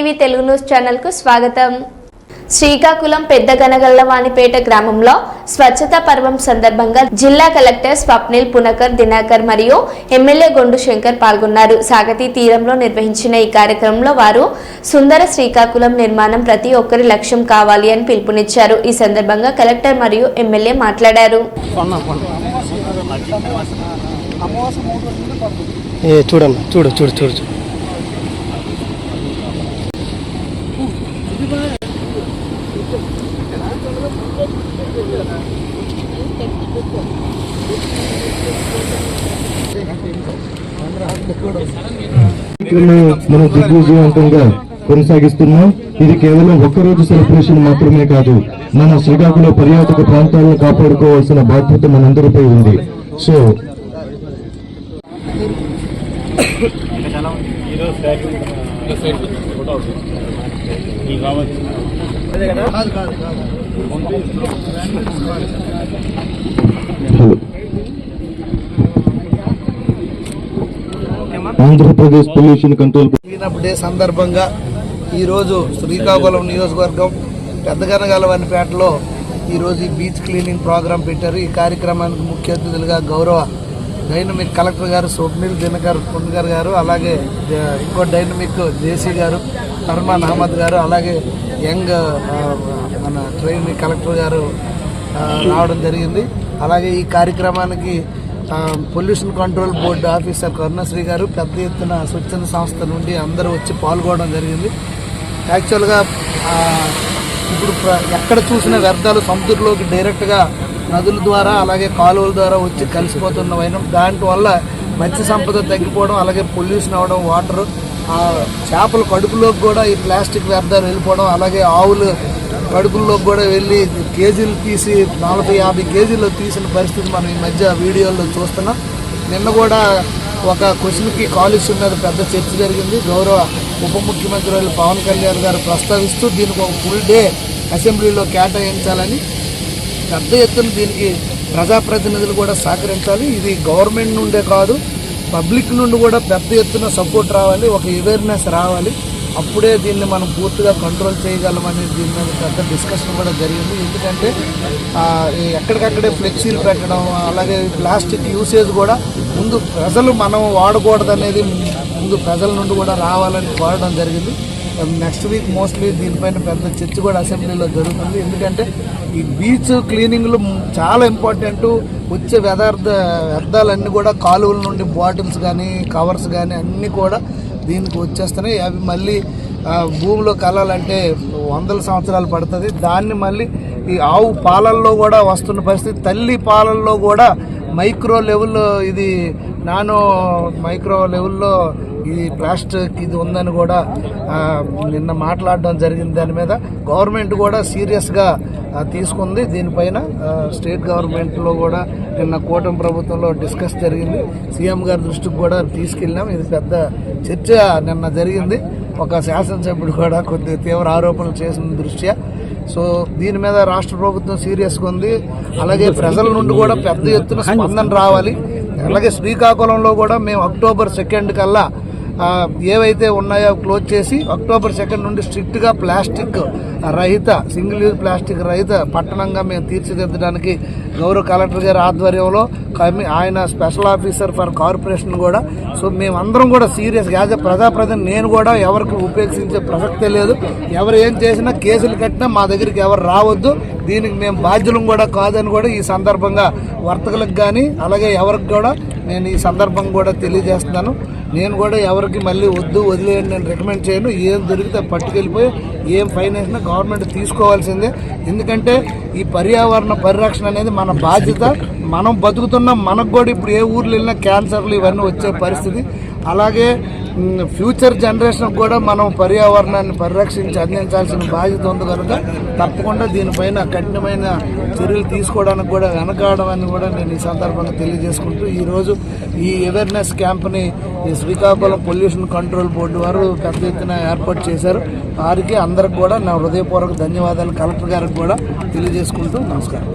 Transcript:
TV Telugu news ఛానల్కు స్వాగతం. శ్రీకాకుళం పెద్ద గనగల్లవాణిపేట గ్రామంలో స్వచ్ఛత పర్వం సందర్భంగా జిల్లా కలెక్టర్ స్వప్నిల్ పునకర్ దినాకర్ మరియు ఎమ్మెల్యే గొండు శంకర్ పాల్గొన్నారు. సాగతి తీరంలో నిర్వహించిన ఈ కార్యక్రమంలో వారు సుందర శ్రీకాకుళం నిర్మాణం ప్రతి ఒక్కరి లక్ష్యం కావాలి అని పిలుపునిచ్చారు. ఈ సందర్భంగా కలెక్టర్ మరియు ఎమ్మెల్యే మాట్లాడారు. ఏ చూడమ్మా చూడు చూడు చూడు చూడు. మనం దిగ్విజయవంతంగా కొనసాగిస్తున్నాం ఇది కేవలం ఒక్కరోజు సెలబ్రేషన్ మాత్రమే కాదు మన శ్రీకాకుళం పర్యాటక ప్రాంతాలను కాపాడుకోవాల్సిన బాధ్యత మనందరిపై ఉంది so hello Andhra Pradesh pollution control cleanup day సందర్భంగా ఈరోజు శ్రీకాకుళం నియోజకవర్గం పెద్దగనగలవనిపేటలో ఈరోజు ఈ బీచ్ క్లీనింగ్ ప్రోగ్రాం పెట్టారు. ఈ కార్యక్రమానికి ముఖ్య అతిథులుగా గౌరవ డైనమిక్ కలెక్టర్ గారు స్వప్నిల్ దినకర్ పుణ్కర్ గారు అలాగే ఇంకో డైనమిక్ జేసీ గారు ఫర్మాన్ అహ్మద్ గారు అలాగే యంగ్ మన ట్రైన్ కలెక్టర్ గారు రావడం జరిగింది. అలాగే ఈ కార్యక్రమానికి pollution control board officer Karunasri garu పెద్ద ఎత్తున స్వచ్ఛంద సంస్థ నుండి అందరూ వచ్చి పాల్గొనడం జరిగింది. యాక్చువల్గా ఇప్పుడు ప్ర- ఎక్కడ చూసిన వ్యర్థాలు సముద్రంలోకి డైరెక్ట్గా నదుల ద్వారా అలాగే కాలువల ద్వారా వచ్చి కలిసిపోతున్న వైనం. దాంట్వల్ల మత్స్య సంపద తగ్గిపోవడం అలాగే పొల్యూషన్ అవ్వడం వాటరు ఆ చేపల కడుపులోకి కూడా ఈ ప్లాస్టిక్ వ్యర్థాలు వెళ్ళిపోవడం అలాగే ఆవులు కడుపుల్లోకి కూడా వెళ్ళి కేజీలు తీసి నలభై యాభై కేజీలు తీసిన పరిస్థితి మనం ఈ మధ్య వీడియోల్లో చూస్తున్నాం. నిన్న కూడా ఒక క్వశ్చన్కి కాలుష్యం మీద పెద్ద చర్చ జరిగింది. గౌరవ ఉప ముఖ్యమంత్రి వాళ్ళు పవన్ కళ్యాణ్ గారు ప్రస్తావిస్తూ దీనికి ఒక ఫుల్ డే అసెంబ్లీలో కేటాయించాలని పెద్ద ఎత్తున దీనికి ప్రజాప్రతినిధులు కూడా సహకరించాలి. ఇది గవర్నమెంట్ నుండే కాదు పబ్లిక్ నుండి కూడా పెద్ద ఎత్తున సపోర్ట్ రావాలి ఒక అవేర్నెస్ రావాలి. అప్పుడే దీన్ని మనం పూర్తిగా కంట్రోల్ చేయగలమని దీని మీద పెద్ద డిస్కషన్ కూడా జరిగింది. ఎందుకంటే ఎక్కడికక్కడే ఫ్లెక్సీలు పెట్టడం అలాగే ప్లాస్టిక్ యూసేజ్ కూడా ముందు ప్రజలు మనం వాడకూడదనేది ముందు ప్రజల నుండి కూడా రావాలని కోరడం జరిగింది. నెక్స్ట్ వీక్ మోస్ట్లీ దీనిపైన పెద్ద చర్చ కూడా అసెంబ్లీలో జరుగుతుంది. ఎందుకంటే ఈ బీచ్ క్లీనింగ్లు చాలా ఇంపార్టెంట్ వచ్చే వ్యర్థ వ్యర్థాలన్నీ కూడా కాలువల నుండి బాటిల్స్ కానీ కవర్స్ కానీ అన్నీ కూడా దీనికి వచ్చేస్తున్నాయి. అవి మళ్ళీ భూమిలో కలాలంటే వందల సంవత్సరాలు పడుతుంది. దాన్ని మళ్ళీ ఈ ఆవు పాలల్లో కూడా వస్తున్న పరిస్థితి తల్లి పాలల్లో కూడా మైక్రో లెవెల్లో ఇది నానో మైక్రో లెవెల్లో ఇది ప్లాస్టిక్ ఇది ఉందని కూడా నిన్న మాట్లాడడం జరిగింది. దాని మీద గవర్నమెంట్ కూడా సీరియస్గా తీసుకుంది. దీనిపైన స్టేట్ గవర్నమెంట్లో కూడా నిన్న కూటమి ప్రభుత్వంలో డిస్కస్ జరిగింది. సీఎం గారి దృష్టికి కూడా తీసుకెళ్ళాం ఇది పెద్ద చర్చ. నిన్న జరిగింది. ఒక శాసనసభ్యుడు కూడా కొద్ది తీవ్ర ఆరోపణలు చేసిన దృష్ట్యా సో దీని మీద రాష్ట్ర ప్రభుత్వం సీరియస్గా ఉంది. అలాగే ప్రజల నుండి కూడా పెద్ద ఎత్తున స్పందన రావాలి. అలాగే శ్రీకాకుళంలో కూడా మేము అక్టోబర్ సెకండ్ కల్లా ఏవైతే ఉన్నాయో క్లోజ్ చేసి అక్టోబర్ సెకండ్ నుండి స్ట్రిక్ట్గా ప్లాస్టిక్ రహిత సింగిల్ యూజ్ ప్లాస్టిక్ రహిత పట్టణంగా మేము తీర్చిదిద్దడానికి గౌరవ కలెక్టర్ గారి ఆధ్వర్యంలో కమి ఆయన స్పెషల్ ఆఫీసర్ ఫర్ కార్పొరేషన్ కూడా. సో మేమందరం కూడా సీరియస్ యాజ్ ఎ ప్రజాప్రతినిధి నేను కూడా ఎవరికి ఉపేక్షించే ప్రసక్తే లేదు. ఎవరు ఏం చేసినా కేసులు కట్టినా మా దగ్గరికి ఎవరు రావద్దు. దీనికి మేము బాధ్యులం కూడా కాదని కూడా ఈ సందర్భంగా వర్తకులకు కానీ అలాగే ఎవరికి కూడా నేను ఈ సందర్భం కూడా తెలియజేస్తున్నాను. నేను కూడా ఎవరికి మళ్ళీ వద్దు వదిలేయండి నేను రికమెండ్ చేయను. ఏం దొరికితే పట్టుకెళ్ళిపోయి ఏం ఫైన్ వేసినా గవర్నమెంట్ తీసుకోవాల్సిందే. ఎందుకంటే ఈ పర్యావరణ పరిరక్షణ అనేది మన బాధ్యత. మనం బతుకుతున్నాం మనకు కూడా ఇప్పుడు ఏ ఊర్లో వెళ్ళినా క్యాన్సర్లు ఇవన్నీ వచ్చే పరిస్థితి. అలాగే ఫ్యూచర్ జనరేషన్ కూడా మనం పర్యావరణాన్ని పరిరక్షించి అందించాల్సిన బాధ్యత ఉంది కనుక తప్పకుండా దీనిపైన కఠినమైన చర్యలు తీసుకోవడానికి కూడా వెనకాడమని అని కూడా నేను ఈ సందర్భంగా తెలియజేసుకుంటూ ఈరోజు ఈ అవేర్నెస్ క్యాంప్ని శ్రీకాకుళం పొల్యూషన్ కంట్రోల్ బోర్డు వారు పెద్ద ఎత్తున ఏర్పాటు చేశారు. వారికి అందరికి కూడా నా హృదయపూర్వక ధన్యవాదాలు. కలెక్టర్ గారికి కూడా తెలియజేసుకుంటూ నమస్కారం.